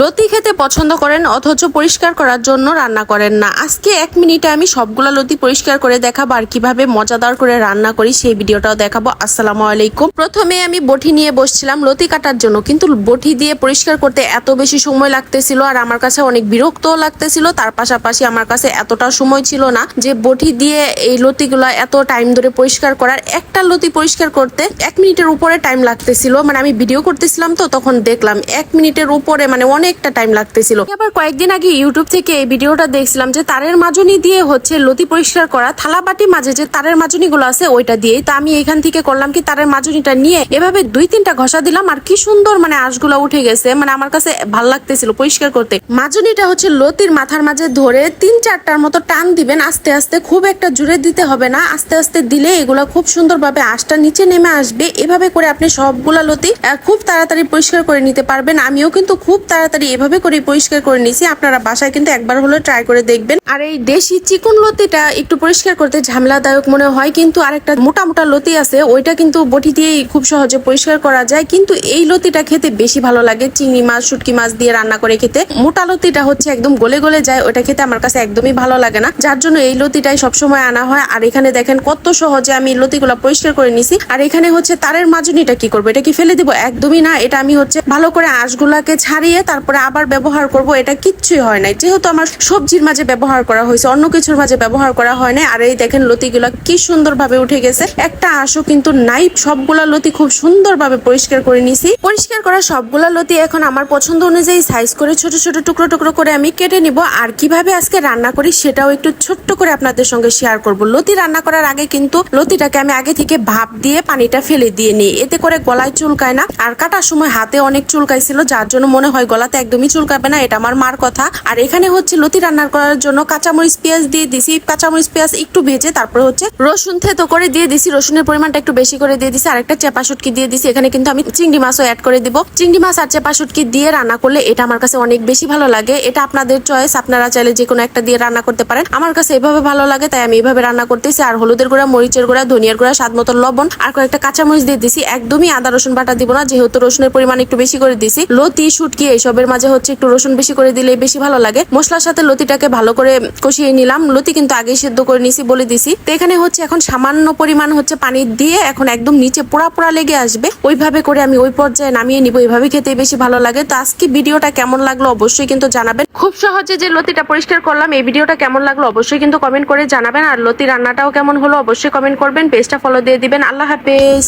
লতি খেতে পছন্দ করেন, অথচ পরিষ্কার করার জন্য রান্না করেন না। আজকে এক মিনিটে আমি সবগুলো লতি পরিষ্কার করে দেখাবো আর কীভাবে মজাদার করে রান্না করি সেই ভিডিওটাও দেখাবো। আসসালামু আলাইকুম। প্রথমে আমি বটি নিয়ে বসছিলাম লতি কাটার জন্য, কিন্তু বটি দিয়ে পরিষ্কার করতে এত বেশি সময় লাগতেছিল আর আমার কাছে অনেক বিরক্তও লাগতেছিল। তার পাশাপাশি আমার কাছে এতটা সময় ছিল না যে বটি দিয়ে এই লতিগুলা এত টাইম ধরে পরিষ্কার করার, একটা লতি পরিষ্কার করতে এক মিনিটের উপরে টাইম লাগতেছিল। মানে আমি ভিডিও করতেছিলাম তো, তখন দেখলাম এক মিনিটের উপরে মানে অনেকটা টাইম লাগতেছিল। আবার কয়েকদিন আগে ইউটিউব থেকে এই ভিডিওটা দেখছিলাম যে তারের মাজনি দিয়ে হচ্ছে লতি পরিষ্কার করা থালা বাটি মাঝে যে তারের মাজনি গুলো আছে ওইটা দিয়ে তো আমি এখান থেকে করলাম কি তারের মাজনিটা নিয়ে এভাবে দুই তিনটা ঘষা দিলাম আর কি সুন্দর মানে আঁশগুলো উঠে গেছে। মানে আমার কাছে ভালো লাগতেছিল পরিষ্কার করতে। মাজনিটা হচ্ছে লতির মাথার মাঝে ধরে তিন চারটার মতো টান দিবেন, আস্তে আস্তে খুব একটা জুড়ে দিতে হবে না। আস্তে আস্তে দিলে এগুলা খুব সুন্দরভাবে আঁশটা নিচে নেমে আসবে। এভাবে করে আপনি সবগুলা লতি খুব তাড়াতাড়ি পরিষ্কার করে নিতে পারবেন। আমিও কিন্তু খুব তাড়াতাড়ি এভাবে করে পরিষ্কার করে নিছি আপনারা বাসায় কিন্তু একবার হলে ট্রাই করে দেখবেন। আর এই দেশি চিকন লতিটা একটু পরিষ্কার করতে ঝামেলাদায়ক মনে হয়, কিন্তু আরেকটা মোটা মোটা লতি আছে, ওইটা কিন্তু বটি দিয়েই খুব সহজে পরিষ্কার করা যায়। কিন্তু এই লতিটা খেতে বেশি ভালো লাগে, চিংড়ি মাছ, শুটকি মাছ দিয়ে রান্না করে খেতে। মোটা লতিটা হচ্ছে একদম গলে গলে যায় ওটা খেতে আমার কাছে একদমই ভালো লাগে না। যার জন্য এই লতিটাই সবসময় আনা হয়। আর এখানে দেখেন কত সহজে আমি লতিগুলা পরিষ্কার করে নিছি আর এখানে হচ্ছে তারের মাজনিটা কি করব, এটা কি ফেলে দিব? একদমই না, এটা আমি হচ্ছে ভালো করে আঁশগুলাকে ছাড়িয়ে তারপরে আবার ব্যবহার করব, এটা কিচ্ছুই হয় নাই। যেহেতু আমার সবজির মাঝে ব্যবহার করা হয়েছে, অন্য কিছুর মাঝে ব্যবহার করা হয় নাই। আর এই দেখেন লতিগুলা কি সুন্দর ভাবে উঠে গেছে। একটা আঁশও কিন্তু নাই, সবগুলা লতি খুব সুন্দর ভাবে পরিষ্কার করে নিছি। পরিষ্কার করা সবগুলা লতি এখন আমার পছন্দ অনুযায়ী সাইজ করে ছোট ছোট টুকরো টুকরো করে আমি কেটে নিব। আর কীভাবে আজকে রান্না করি সেটাও একটু ছোট্ট করে আপনাদের সঙ্গে শেয়ার করব। লতি রান্না করার আগে কিন্তু লতিটাকে আমি আগে থেকে ভাপ দিয়ে পানিটা ফেলে দিয়ে নিই। এতে করে গলায় চুলকায় না। আর কাটার সময় হাতে অনেক চুলকাইছিল, যার জন্য মনে হয় গলাতে একদমই চুলকাবে না, এটা আমার মার কথা। আর এখানে হচ্ছে লতি রান্না করার জন্য কাঁচামরিচ পেঁয়াজ দিয়ে দিছি। কাঁচামরিচ পেঁয়াজ একটু ভেজে তারপরে হচ্ছে রসুন থেতো করে দিয়ে দিছি। রসুনের পরিমাণটা একটু বেশি করে দিয়ে দিছি। আর একটা চেপা শুটকি দিয়ে দিছি। এখানে কিন্তু আমি চিংড়ি মাছও অ্যাড করে দিব। চিংড়ি মাছ আর চেপা শুটকি দিয়ে রান্না করলে এটা আমার কাছে অনেক বেশি ভালো লাগে। এটা আপনাদের চয়েস আপনারা চাইলে যে কোনো একটা দিয়ে রান্না করতে পারেন। আমার কাছে এভাবে ভালো লাগে, তাই আমি এভাবে রান্না করতেছি। আর হলুদের গুঁড়া, মরিচের গুঁড়া, ধনিয়ার গুঁড়া, স্বাদ মতো লবণ আর কয়েকটা কাঁচামরিচ দিয়ে দিছি। একদমই আদা রসুন বাটা দিব না, যেহেতু রসুনের পরিমাণ একটু বেশি করে দিছি। লতি, শুটকি, এইসবের মাঝে হচ্ছে একটু রসুন বেশি করে দিলে বেশি ভালো লাগে। মশলার সাথে লতিটাকে ভালো করে কষিয়ে নিলাম। লতি কিন্তু আগেই সেদ্ধ করে নিছি বলে দিছি। তো এখানে হচ্ছে এখন সামান্য পরিমাণ হচ্ছে পানি দিয়ে এখন একদম নিচে পোড়া পোড়া লেগে আসবে। ওইভাবে করে আমি ওই পর্যায়ে নামিয়ে নিব। এইভাবে খেতে বেশি ভালো লাগে। তো আজকে ভিডিওটা কেমন লাগল অবশ্যই কিন্তু জানাবেন। খুব সহজে যে লতিটা পরিষ্কার করলাম, এই ভিডিওটা কেমন লাগল অবশ্যই কিন্তু কমেন্ট করে জানাবেন। আর লতি রান্নাটাও কেমন হলো অবশ্যই কমেন্ট করবেন। পেজটা ফলো দিয়ে দিবেন। আল্লাহ হাফেজ।